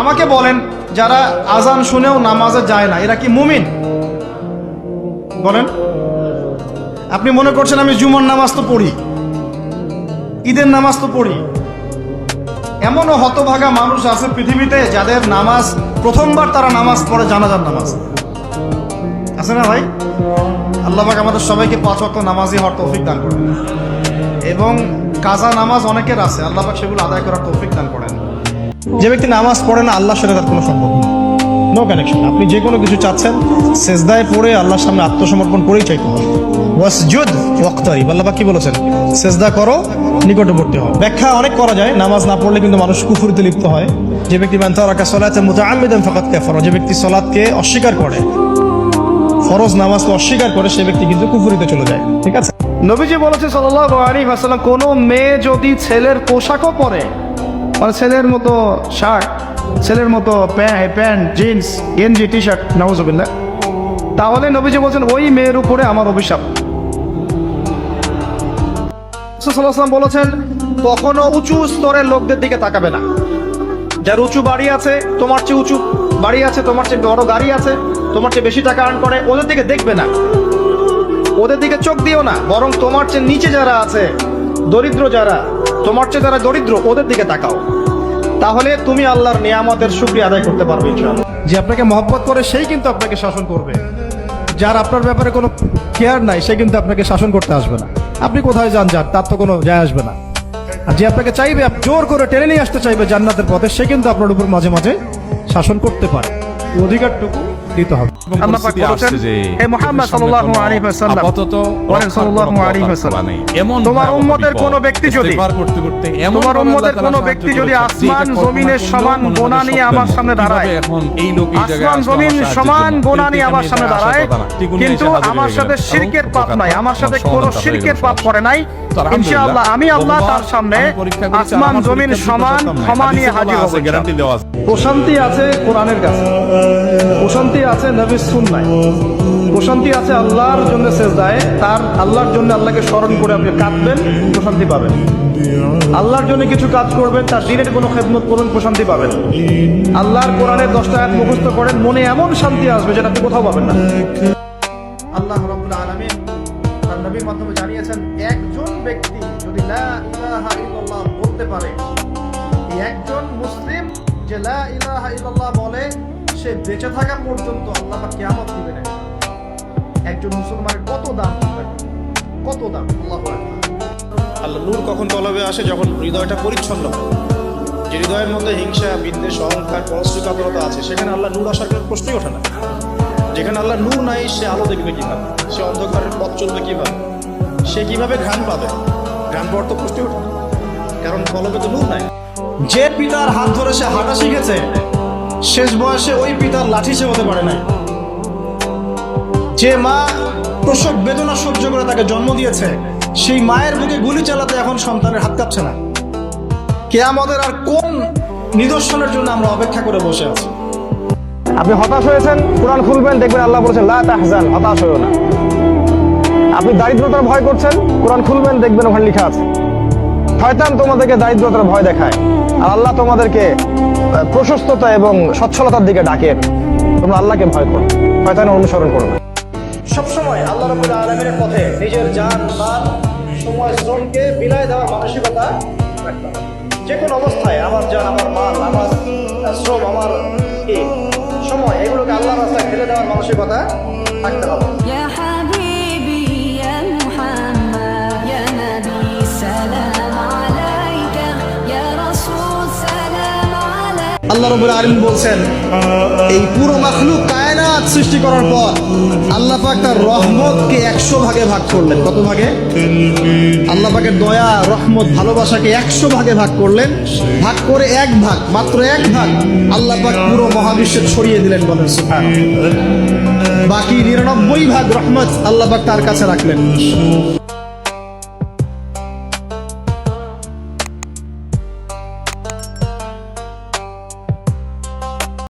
আমাকে বলেন, যারা আজান শুনেও নামাজে যায় না, এরা কি মুমিন? বলেন। আপনি মনে করছেন আমি জুমার নামাজ তো পড়ি, ঈদের নামাজ তো পড়ি। এমনও হতভাগা মানুষ আছে পৃথিবীতে যাদের নামাজ, প্রথমবার তারা নামাজ পড়ে জানাজার নামাজ। আছে না ভাই? আল্লাহ পাক আমাদের সবাইকে পাঁচ ওয়াক্ত নামাজই হওয়ার তৌফিক দান করেন। এবং কাজা নামাজ অনেকের আছে, আল্লাহ পাক সেগুলো আদায় করার তৌফিক দান করেন। যে ব্যক্তি নামাজ পড়ে না, আল্লাহর সাথে তার কোনো সম্পর্ক নেই। নো কানেকশন আপনি যে কোনো কিছু চাচ্ছেন, সেজদায় পড়ে আল্লাহর সামনে আত্মসমর্পণ করেই চাইতে হবে। ওয়াসজুদ ওয়াক্তারিব, আল্লাহ কি বলেছেন? সেজদা করো, নিকটবর্তী হও। ব্যাখ্যা অনেক করা যায়, নামাজ না পড়লে কিন্তু মানুষ কুফুরিতে লিপ্ত হয়। যে ব্যক্তি মান তারাকা সালাতে মুতাআম্মিদান ফাকাত কাফারা, যে ব্যক্তি সালাতকে অস্বীকার করে, ফরজ নামাজকে অস্বীকার করে, সে ব্যক্তি কিন্তু কুফুরিতে চলে যায়। ঠিক আছে? নবীজি বলেছে সাল্লাল্লাহু আলাইহি ওয়াসাল্লাম, কোনো মেয়ে যদি ছেলের পোশাকও পরে মানে ছেলের মতো শার্ট ছেলের মতো প্যান্ট জিন্স গেঞ্জি টি শার্ট নাউজুবিল্লাহ তাহলে নবীজি বলছেন, ওই মেয়ের উপরে আমার অভিশাপ। সাল্লাম বলেছেন, কখনো উঁচু স্তরের লোকদের দিকে তাকাবে না। যার উঁচু বাড়ি আছে, তোমার চেয়ে উঁচু বাড়ি আছে, তোমার চেয়ে বড় গাড়ি আছে, তোমার চেয়ে বেশি টাকা আর্ন করে, ওদের দিকে দেখবে না। ওদের দিকে চোখ দিও না, বরং তোমার চেয়ে নিচে যারা আছে, দরিদ্র যারা তোমার চেয়ে যারা দরিদ্র, ওদের দিকে তাকাও। তাহলে তুমি আল্লাহর নিয়ামতের শুক্রিয়া আদায় করতে পারবে ইনশাআল্লাহ। যে আপনাকে মহব্বত করে, সেই কিন্তু আপনাকে শাসন করবে। যার আপনার ব্যাপারে কোনো কেয়ার নাই, সে কিন্তু আপনাকে শাসন করতে আসবে না। আপনি কোথায় যান যান তার তো কোনো যায় আসবে না। আর যে আপনাকে চাইবে জোর করে টেনে নিয়ে আসতে চাইবে জান্নাতের পথে, সে কিন্তু আপনার উপর মাঝে মাঝে শাসন করতে পারে। অধিকারটুকু দিতে হবে। কোনো আলাইহি ওয়াসাল্লাম আপাতত বলেন রক্ষার সাল্লাল্লাহু কোনো আলাইহি পথ ওয়াসাল্লাম। নেই। এমন তোমার উম্মতের বিপদ, ব্যক্তি যদি ইস্তেগফার করতে করতে এমন তোমার উম্মতের আল্লাহ ব্যক্তি যদি আসমান জমিনের সমান গোনা নিয়ে আমার সামনে দাঁড়ায়? এখন এই লোক এই জায়গায় আসমান জমিন সমান গোনা নিয়ে আমার আমি সামনে দাঁড়ায়। কথা না। টিকুনি কিন্তু আমার সাথে শিরকের পাপ নাই আমার সাথে আমার শিরকের পাপ করে নাই। ইনশাআল্লাহ আমি আল্লাহ তার সামনে আসমান জমিন সমান ক্ষমা নিয়ে হাজির হব গ্যারান্টি দেওয়া। প্রশান্তি আছে কোরআনের কাছে। প্রশান্তি আছে নবীর সুন্নায়। প্রশান্তি আছে আল্লাহর জন্য সেজদায়। তার আল্লাহর জন্য আল্লাহকে স্মরণ করে আপনি কাঁদবেন, প্রশান্তি পাবেন। আল্লাহর জন্য কিছু কাজ করবেন, তার দিনের কোনো খেদমত করবেন প্রশান্তি পাবেন। আল্লাহর কোরআনের দশটা আয়াত মুখস্থ করেন, মনে এমন শান্তি আসবে যেটা আপনি কোথাও পাবেন না। আল্লাহ রাব্বুল আলামিন তার নবীর মাধ্যমে জানিয়েছেন, একজন ব্যক্তি যদি লা ইলাহা ইল্লাল্লাহ বলতে পারে, এই একজন যে ইলাহা ইল্লাল্লাহ বলে, সে বেঁচে থাকা পর্যন্ত আল্লাহ পাক কিয়ামত দিবেন একজন মুসলমানের কত দাম কত দাম? আল্লাহু আল্লাহ নূর কখন তলবে আসে? যখন হৃদয়টা পরিচ্ছন্ন যে হৃদয়ের মধ্যে হিংসা, বিদ্বেষ, অহংকার পরশ্রীকাতরতা আছে, সেখানে আল্লাহ নূর আসার কোনো প্রশ্নই ওঠে না। যেখানে আল্লাহ নূর নাই, সে আলো দেখবে কীভাবে? সে অন্ধকারের পথ চলবে কীভাবে? সে কীভাবে ঘ্রাণ পাবে? ঘ্রাণ পাওয়ার তো প্রশ্নই ওঠে না। কারণ কলবে তো নূর নাই। যে পিতার হাত ধরে সে হাঁটা শিখেছে, শেষ বয়সে ওই পিতার লাঠি সে হতে পারে নাই। যে মা প্রসব বেদনা সহ্য করে তাকে জন্ম দিয়েছে, সেই মায়ের বুকে গুলি চালাতে এখন সন্তানের হাত কাঁপছে না। কে আমাদের আর কোন নিদর্শনের জন্য আমরা অপেক্ষা করে বসে আছি? আপনি হতাশ হয়েছেন? কোরআন খুলবেন, দেখবেন আল্লাহ বলেছেন, লা তাহজান হতাশ হয়েও না। আপনি দারিদ্রতার ভয় করছেন? কোরআন খুলবেন, দেখবেন ওখানে লেখা আছে। শয়তান তোমাদেরকে দারিদ্রতার ভয় দেখায়। আর আল্লাহ তোমাদেরকে প্রশস্ততা এবং সচ্ছলতার দিকে ডাকেন। তোমরা আল্লাহকে ভয় করো শয়তানের অনুসরণ করো না। সবসময় আল্লাহ রবুল্লা আলমীর পথে নিজের যান মাল সময় শ্রমকে বিলায় দেওয়ার মানসিকতা রাখতে যে কোনো অবস্থায় আমার যান আমার মাল আমার শ্রম আমার সময় এগুলোকে আল্লাহ রাস্তায় ফেলে দেওয়ার মানসিকতা থাকতে হবে। আল্লাহ রবুল আলম বলছেন, এই পুরো মাখলুক কায়নাত সৃষ্টি করার পর আল্লাহ পাক তার রহমতকে একশো ভাগে ভাগ করলেন। কত ভাগে? আল্লাহ পাকের দয়া, রহমত, ভালোবাসাকে একশো ভাগে ভাগ করলেন। ভাগ করে এক ভাগ, মাত্র এক ভাগ আল্লাহ পাক পুরো মহাবিশ্বে ছড়িয়ে দিলেন বলেন সুবহান বাকি নিরানব্বই ভাগ রহমত আল্লাহ পাক তার কাছে রাখলেন।